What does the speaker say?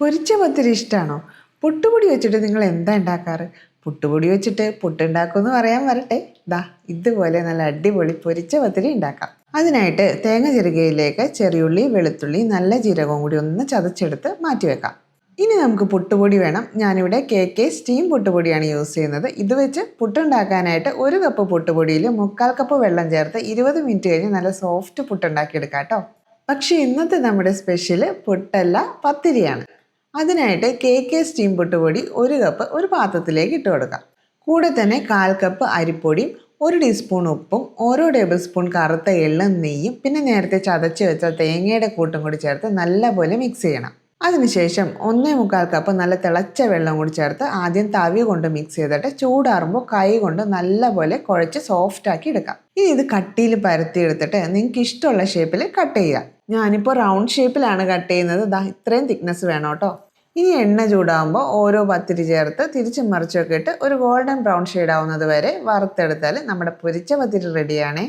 പൊരിച്ച പത്തിരി ഇഷ്ടമാണോ പുട്ടുപൊടി വെച്ചിട്ട് നിങ്ങൾ എന്താ ഉണ്ടാക്കാറ്? പുട്ടുപൊടി വെച്ചിട്ട് പുട്ടുണ്ടാക്കുമെന്ന് പറയാൻ വരട്ടെ. ദാ ഇതുപോലെ നല്ല അടിപൊളി പൊരിച്ച പത്തിരി ഉണ്ടാക്കാം. അതിനായിട്ട് തേങ്ങ ചെറുകയിലേക്ക് ചെറിയുള്ളി വെളുത്തുള്ളി നല്ല ജീരകവും കൂടി ഒന്ന് ചതച്ചെടുത്ത് മാറ്റി വെക്കാം. ഇനി നമുക്ക് പുട്ടുപൊടി വേണം. ഞാനിവിടെ കെ കെ സ്റ്റീം പുട്ടുപൊടിയാണ് യൂസ് ചെയ്യുന്നത്. ഇത് വെച്ച് പുട്ടുണ്ടാക്കാനായിട്ട് ഒരു കപ്പ് പുട്ടുപൊടിയിൽ മുക്കാൽ കപ്പ് വെള്ളം ചേർത്ത് ഇരുപത് മിനിറ്റ് കഴിഞ്ഞ് നല്ല സോഫ്റ്റ് പുട്ടുണ്ടാക്കിയെടുക്കാം കേട്ടോ. പക്ഷേ ഇന്നത്തെ നമ്മുടെ സ്പെഷ്യൽ പുട്ടല്ല പത്തിരിയാണ്. അതിനായിട്ട് കെ കെ സ്റ്റീം പൊട്ടുപൊടി ഒരു കപ്പ് ഒരു പാത്രത്തിലേക്ക് ഇട്ട് കൊടുക്കാം. കൂടെ തന്നെ കാൽ കപ്പ് അരിപ്പൊടിയും ഒരു ടീസ്പൂൺ ഉപ്പും ഓരോ ടേബിൾ സ്പൂൺ കറുത്ത എള്ളും നെയ്യും പിന്നെ നേരത്തെ ചതച്ച് വെച്ച തേങ്ങയുടെ കൂട്ടും കൂടി ചേർത്ത് നല്ലപോലെ മിക്സ് ചെയ്യണം. അതിനുശേഷം ഒന്നേ മുക്കാൽ കപ്പ് നല്ല തിളച്ച വെള്ളം കൂടി ചേർത്ത് ആദ്യം തവി കൊണ്ട് മിക്സ് ചെയ്തിട്ട് ചൂടാറുമ്പോൾ കൈ കൊണ്ട് നല്ലപോലെ കുഴച്ച് സോഫ്റ്റ് ആക്കി എടുക്കാം. ഇനി ഇത് കട്ടിയിൽ പരത്തി എടുത്തിട്ട് നിങ്ങൾക്ക് ഇഷ്ടമുള്ള ഷേപ്പിൽ കട്ട് ചെയ്യുക ഞാനിപ്പോൾ റൗണ്ട് ഷേപ്പിലാണ് കട്ട് ചെയ്യുന്നത്. ഇത്രയും തിക്നെസ് വേണം കേട്ടോ. ഇനി എണ്ണ ചൂടാകുമ്പോൾ ഓരോ പത്തിരി ചേർത്ത് തിരിച്ചും മറിച്ചൊക്കെ ഇട്ട് ഒരു ഗോൾഡൻ ബ്രൗൺ ഷെയ്ഡ് ആവുന്നത് വരെ വറുത്തെടുത്താൽ നമ്മുടെ പൊരിച്ച പത്തിരി റെഡിയാണേ